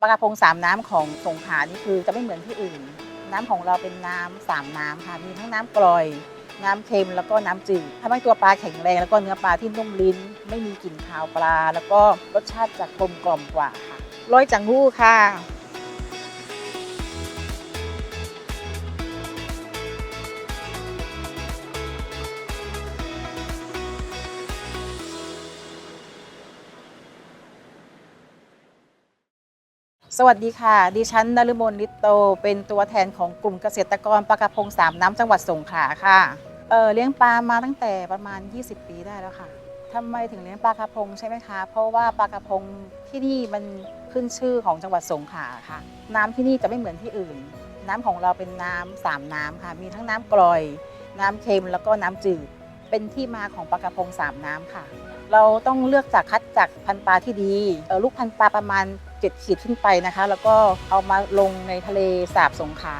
ปลากระพงสามน้ำของสงขลานี่คือจะไม่เหมือนที่อื่น น้ำของเราเป็นน้ำสามน้ำค่ะ มีทั้งน้ำกร่อย น้ำเค็มแล้วก็น้ำจืดทำให้ตัวปลาแข็งแรงแล้วก็เนื้อปลาที่นุ่มลิ้น ไม่มีกลิ่นคาวปลา แล้วก็รสชาติจะกลมกล่อมกว่าค่ะร้อยจังหู้ค่ะ สวัสดีค่ะ ดิฉันนฤมลลิตโต เป็นตัวแทนของกลุ่มเกษตรกรปลากระพงสามน้ำจังหวัดสงขลาค่ะ เออเลี้ยงปลามาตั้งแต่ประมาณ 20 ปีได้แล้วค่ะทำไมถึงเลี้ยงปลากระพงใช่ไหมคะ เพราะว่าปลากระพงที่นี่มันขึ้นชื่อของจังหวัดสงขลาค่ะ น้ำที่นี่จะไม่เหมือนที่อื่น น้ำของเราเป็นน้ำสามน้ำค่ะ มีทั้งน้ำกร่อย น้ำเค็มแล้วก็น้ำจืด เป็นที่มาของปลากระพงสามน้ำค่ะ เราต้องเลือกจากคัดจากพันธุ์ปลาที่ดีลูกพันธุ์ปลาประมาณ 7 ขีดขึ้นไปนะคะ แล้วก็เอามาลงในทะเลสาบสงขลา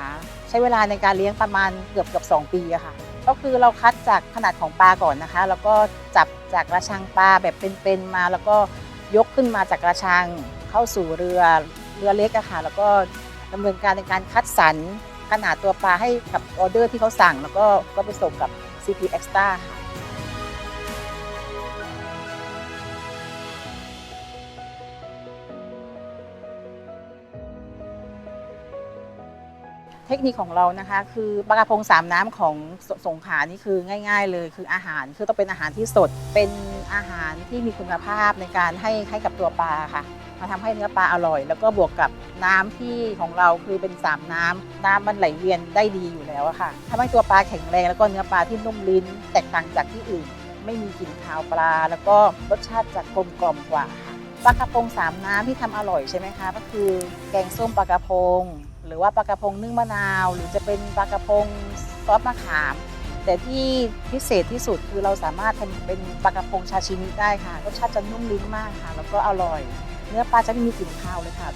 ใช้เวลาในการเลี้ยงประมาณเกือบเกือบ2ปีอะค่ะ ก็คือเราคัดจากขนาดของปลาก่อนนะคะ แล้วก็จับจากกระชังปลาแบบเป็นๆมา แล้วก็ยกขึ้นมาจากกระชังเข้าสู่เรือเรือเล็กอะค่ะ แล้วก็ดำเนินการในการคัดสรรขนาดตัวปลาให้กับออเดอร์ที่เขาสั่ง แล้วก็ก็ไปส่งกับ CP Extra ค่ะ เทคนิคของเรานะคะ คือปลากระพงสามน้ำของสสงขลานี่คือง่าย ๆ เลยคืออาหารคือต้องเป็นอาหารที่สด เป็นอาหารที่มีคุณภาพในการให้ให้กับตัวปลาค่ะมาทำให้เนื้อปลาอร่อย แล้วก็บวกกับน้ำที่ของเราคือเป็นสามน้ำน้ำมันไหลเวียนได้ดีอยู่แล้วค่ะทำให้ตัวปลาแข็งแรงแล้วก็เนื้อปลาที่นุ่มลิ้น แตกต่างจากที่อื่น ไม่มีกลิ่นคาวปลา แล้วก็รสชาติจะกลมกล่อมกว่าค่ะปลากระพงสามน้ำที่ทำอร่อยใช่ไหมคะ ก็คือแกงส้มปลากระพง หรือว่าปลากระพงนึ่งมะนาว หรือจะเป็นปลากระพงซอสมะขาม แต่ที่พิเศษที่สุดคือเราสามารถทำเป็นปลากระพงชาชิมิได้ค่ะรสชาติจะนุ่มลิ้นมากค่ะ แล้วก็อร่อย เนื้อปลาจะไม่มีกลิ่นคาวเลยค่ะ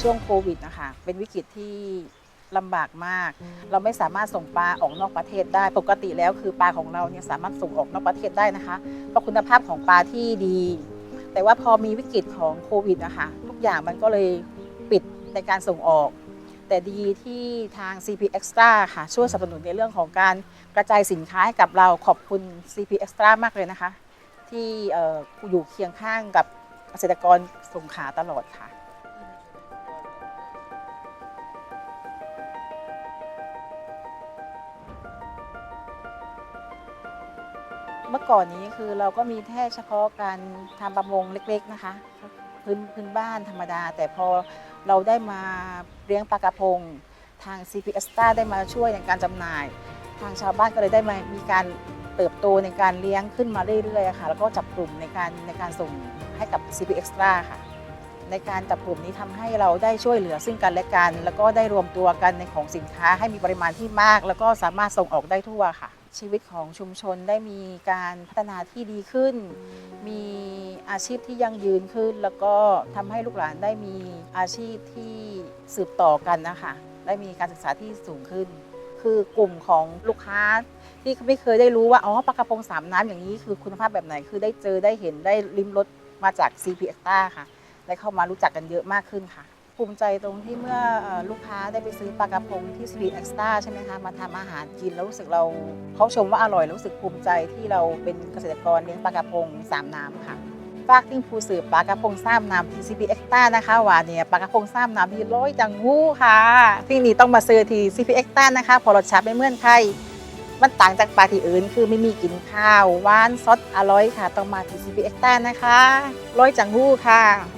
ช่วงโควิดนะคะเป็นวิกฤตที่ ลำบากมาก เราไม่สามารถส่งปลาออกนอกประเทศได้ ปกติแล้วคือปลาของเราเนี่ยสามารถส่งออกนอกประเทศได้นะคะ เพราะคุณภาพของปลาที่ดี แต่ว่าพอมีวิกฤตของโควิดนะคะทุกอย่างมันก็เลยปิดในการส่งออก แต่ดีที่ทาง CP Extra ค่ะ ช่วยสนับสนุนในเรื่องของการกระจายสินค้าให้กับเราขอบคุณ CP Extra มากเลยนะคะ ที่เอ่ออยู่เคียงข้างกับเกษตรกรสงขลาตลอดค่ะ เมื่อก่อนนี้คือเราก็มีแค่เฉพาะการทำประมงเล็กๆนะคะ พื้นพื้นบ้านธรรมดา แต่พอเราได้มาเลี้ยงปลากระพง ทาง CP e x t a ได้มาช่วยในการจำหน่าย ทางชาวบ้านก็เลยได้มามีการเติบโตในการเลี้ยงขึ้นมาเรื่อยๆค่ะแล้วก็จับกลุ่มในการในการส่งให้กับ CP Extra ค่ะ ในการจับกลุ่มนี้ทำให้เราได้ช่วยเหลือซึ่งกันและกัน แล้วก็ได้รวมตัวกันในของสินค้าให้มีปริมาณที่มาก แล้วก็สามารถส่งออกได้ทั่วค่ะ ชีวิตของชุมชนได้มีการพัฒนาที่ดีขึ้น มีอาชีพที่ยั่งยืนขึ้น แล้วก็ทำให้ลูกหลานได้มีอาชีพที่สืบต่อกันนะคะได้มีการศึกษาที่สูงขึ้น คือกลุ่มของลูกค้าที่ไม่เคยได้รู้ว่าอ๋อปลากระพงสามน้ำอย่างนี้คือคุณภาพแบบไหนคือได้เจอได้เห็นได้ลิ้มรสมาจาก CP e x t r a ค่ะได้เข้ามารู้จักกันเยอะมากขึ้นค่ะ ภูมิใจตรงที่เมื่อลูกค้าได้ไปซื้อปลากระพงที่ CP Extra ใช่ไหมคะมาทำอาหารกินแล้วรู้สึกเราเขาชมว่าอร่อยรู้สึกภูมิใจที่เราเป็นเกษตรกรเลี้ยงปลากระพงสามน้ำค่ะฝากทิ้งผู้สืบปลากระพงซ้ำน้ำที่ CP Extra นะคะว่าเนี่ยปลากระพงซ้ำน้ำที่ร้อยจังหู้ค่ะที่นี่ต้องมาซื้อที่ CP Extra นะคะพอรสชาติไม่เหมือนใครมันต่างจากปลาที่อื่นคือไม่มีกลิ่นข้าวหวานซดอร่อยค่ะ ต้องมาที่ CP Extra นะคะร้อยจังหู้ค่ะ